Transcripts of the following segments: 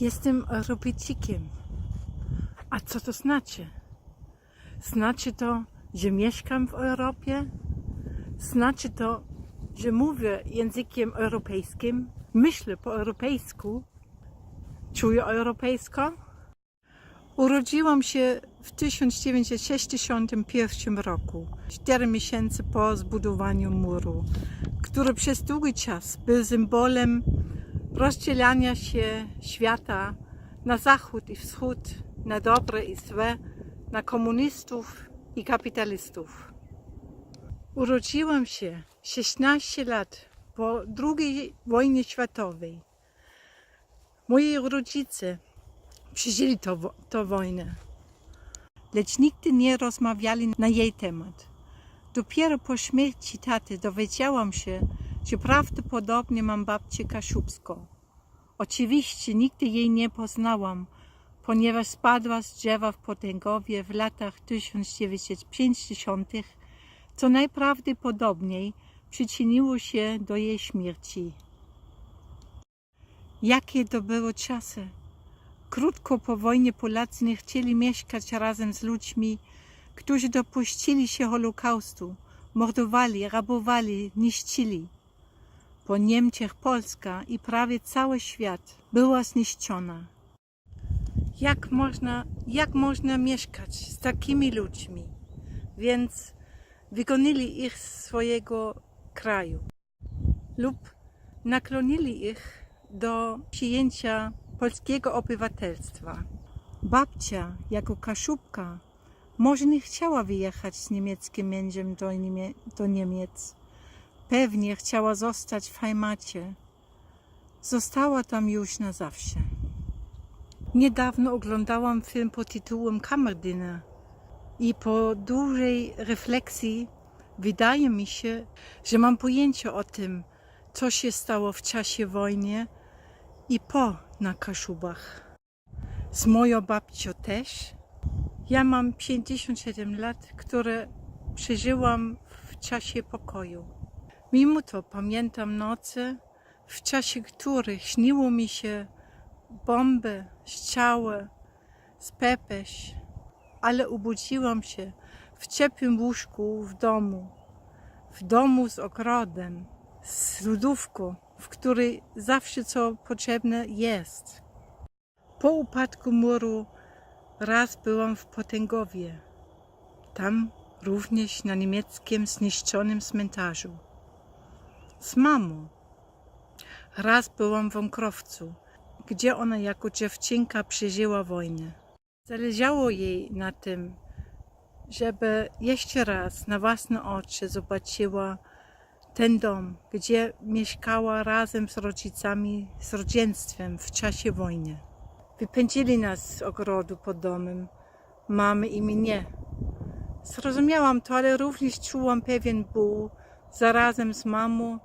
Jestem Europejczykiem. A co to znaczy? Znaczy to, że mieszkam w Europie? Znaczy to, że mówię językiem europejskim, myślę po europejsku, czuję europejsko? Urodziłam się w 1961 roku, cztery miesiące po zbudowaniu muru, który przez długi czas był symbolem rozdzielania się świata na zachód i wschód, na dobre i złe, na komunistów i kapitalistów. Urodziłam się 16 lat po II wojnie światowej. Moi rodzice przeżyli to, to wojnę, lecz nigdy nie rozmawiali na jej temat. Dopiero po śmierci taty dowiedziałam się, że prawdopodobnie mam babcię Kaszubską. Oczywiście nigdy jej nie poznałam, ponieważ spadła z drzewa w Potęgowie w latach 1950, co najprawdopodobniej przyczyniło się do jej śmierci. Jakie to były czasy? Krótko po wojnie Polacy nie chcieli mieszkać razem z ludźmi, którzy dopuścili się Holokaustu, mordowali, rabowali, niszczyli. Po Niemczech Polska i prawie cały świat była zniszczona. Jak można, jak można mieszkać z takimi ludźmi? Więc wygonili ich z swojego kraju lub naklonili ich do przyjęcia polskiego obywatelstwa. Babcia, jako kaszubka, może nie chciała wyjechać z niemieckim mężem do Niemiec. Pewnie chciała zostać w Heimacie. Została tam już na zawsze. Niedawno oglądałam film pod tytułem Kammerdiener i po dłużej refleksji wydaje mi się, że mam pojęcie o tym, co się stało w czasie wojny i po na Kaszubach. Z moją babcią też. Ja mam 57 lat, które przeżyłam w czasie pokoju. Mimo to pamiętam noce, w czasie których śniło mi się bomby, strzały, spepeś, ale obudziłam się w ciepłym łóżku w domu, w domu z ogrodem, z lodówką, w której zawsze co potrzebne jest. Po upadku muru raz byłam w Potęgowie. Tam również na niemieckim zniszczonym cmentarzu. Z mamą. Raz byłam w Wąkrowcu, gdzie ona jako dziewczynka przeżyła wojnę. Zależało jej na tym, żeby jeszcze raz na własne oczy zobaczyła ten dom, gdzie mieszkała razem z rodzicami, z rodzeństwem w czasie wojny. Wypędzili nas z ogrodu pod domem, mamy i mnie. Zrozumiałam to, ale również czułam pewien ból zarazem z mamą,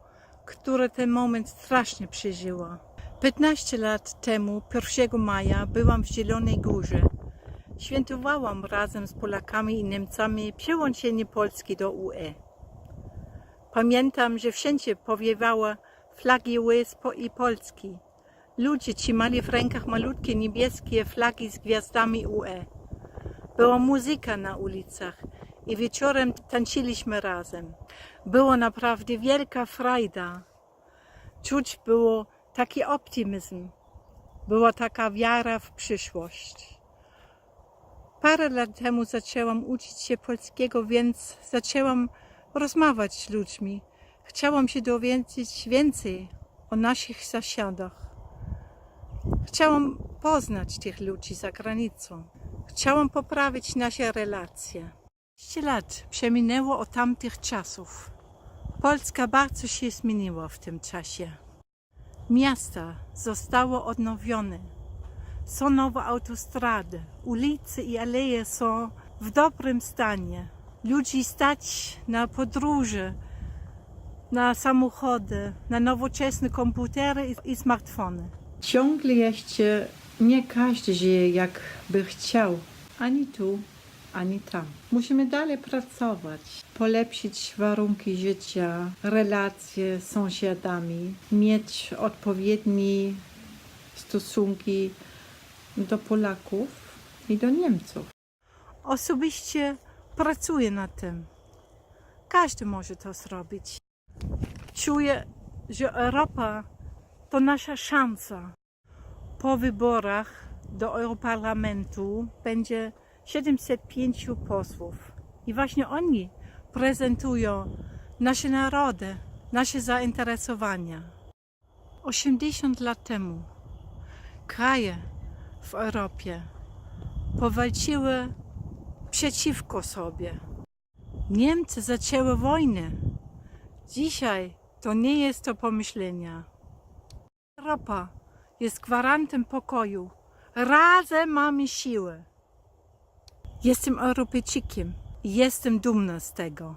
która ten moment strasznie przeżyła. 15 lat temu, 1 maja, byłam w Zielonej Górze. Świętowałam razem z Polakami i Niemcami przyłączenie Polski do UE. Pamiętam, że wszędzie powiewały flagi spo- i Polski. Ludzie trzymali w rękach malutkie niebieskie flagi z gwiazdami UE. Była muzyka na ulicach i wieczorem tańczyliśmy razem. Było naprawdę wielka frajda. Czuć było taki optymizm. Była taka wiara w przyszłość. Parę lat temu zaczęłam uczyć się polskiego, więc zaczęłam rozmawiać z ludźmi. Chciałam się dowiedzieć więcej o naszych sąsiadach. Chciałam poznać tych ludzi za granicą. Chciałam poprawić nasze relacje. 10 lat przeminęło od tamtych czasów. Polska bardzo się zmieniła w tym czasie. Miasta zostało odnowione. Są nowe autostrady, ulice i aleje są w dobrym stanie. Ludzi stać na podróże, na samochody, na nowoczesne komputery i smartfony. Ciągle jeszcze nie każdy żyje jak by chciał, ani tu, ani tam. Musimy dalej pracować, polepszyć warunki życia, relacje z sąsiadami, mieć odpowiedni stosunki do Polaków i do Niemców. Osobiście pracuję nad tym. Każdy może to zrobić. Czuję, że Europa to nasza szansa. Po wyborach do Europarlamentu będzie 705 posłów. I właśnie oni prezentują nasze narody, nasze zainteresowania. 80 lat temu kraje w Europie powalczyły przeciwko sobie. Niemcy zaczęły wojnę. Dzisiaj to nie jest do pomyślenia. Europa jest gwarantem pokoju. Razem mamy siłę. Jestem Europejczykiem jestem dumna z tego.